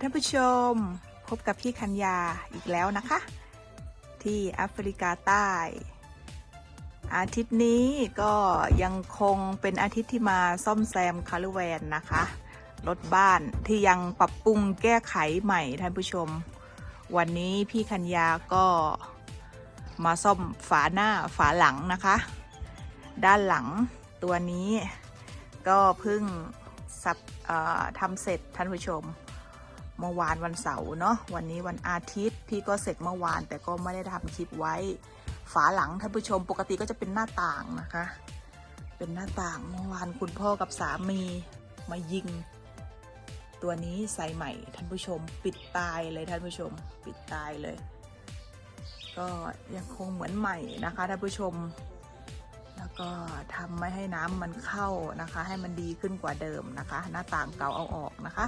ท่านผู้ชม พบกับพี่คัญญาอีกแล้วนะคะ ที่แอฟริกาใต้ อาทิตย์นี้ก็ยังคงเป็นอาทิตย์ที่มาซ่อมแซมคาร์แวนนะคะ รถบ้านที่ยังปรับปรุงแก้ไขใหม่ท่านผู้ชม วันนี้พี่คัญญาก็มาซ่อมฝาหน้าฝาหลังนะคะ ด้านหลังตัวนี้ก็เพิ่งสับทำเสร็จท่านผู้ชม เมื่อวานวันเสาร์เนาะวันนี้วันอาทิตย์ พี่ก็เสร็จเมื่อวานแต่ก็ไม่ได้ทำคลิปไว้ ฝาหลังท่านผู้ชมปกติก็จะเป็นหน้าต่างนะคะ เป็นหน้าต่างเมื่อวานคุณพ่อกับสามีมายิง ตัวนี้ใส่ใหม่ท่านผู้ชม ปิดตายเลยท่านผู้ชม ปิดตายเลย ก็ยังคงเหมือนใหม่นะคะท่านผู้ชมแล้วก็ทำไม่ให้น้ำมันเข้านะคะ ให้มันดีขึ้นกว่าเดิมนะคะ หน้าต่างเก่าเอาออกนะคะ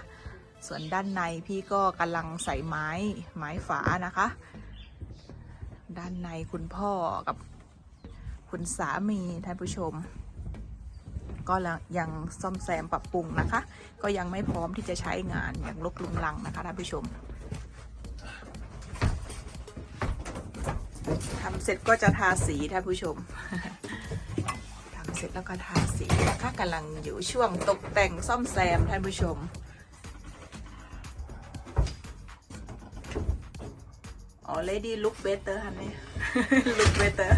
ส่วนด้านในพี่ก็กำลังใส่ไม้ไม้ฝานะคะ ด้านในคุณพ่อกับคุณสามีท่านผู้ชม ก็ยังซ่อมแซมปรับปรุงนะคะ ก็ยังไม่พร้อมที่จะใช้งานอย่างลกลุงลังนะคะท่านผู้ชมทำเสร็จก็จะทาสีท่านผู้ชมทำเสร็จแล้วก็ทาสีนะคะกำลังอยู่ช่วงตกแต่งซ่อมแซมท่านผู้ชม already look better ฮันนี่ look better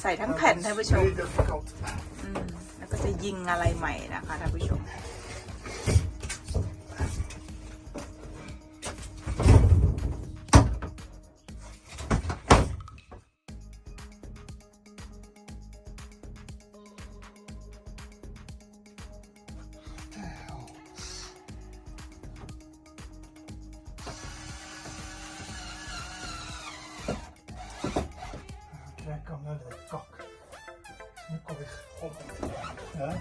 ใส่ทั้งแผ่นท่านผู้ชม Very difficult. อืมแล้วก็จะยิงอะไรใหม่นะคะท่านผู้ชม naar de kak. Nu kom ik op. Ja?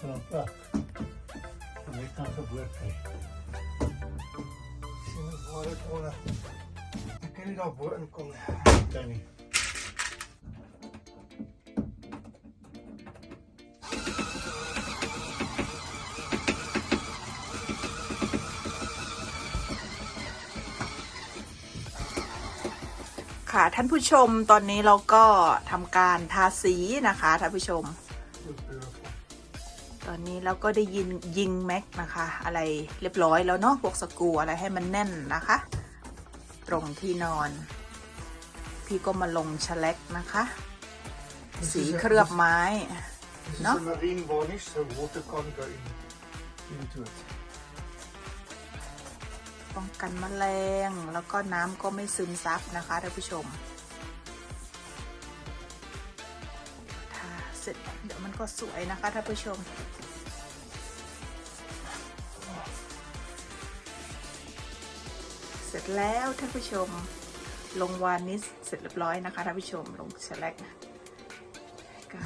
Van plek. En ik kan geboord krijgen. Sien waar ek onder. Ek kan nie daar bo inkom nie. Kan nie. ค่ะ ท่านผู้ชมตอนนี้เราก็ทำการทาสีนะคะท่านผู้ชม ตอนนี้เราก็ได้ยินยิงแม็กนะคะ อะไรเรียบร้อยแล้วเนาะพวกสกูอะไรให้มันแน่นนะคะ ตรงที่นอน พี่ก็มาลงชล็กนะคะ สีเคลือบไม้ Dit is No? een marine varnish, so water can't go in, into it. ป้องกันแมลง แล้วก็น้ำก็ไม่ซึมซับนะคะท่านผู้ชมถ้าเสร็จเดี๋ยวมันก็สวยนะคะท่านผู้ชมเสร็จแล้วท่านผู้ชม ลงวานนี้เสร็จเรียบร้อยนะคะท่านผู้ชมลงเชลกก็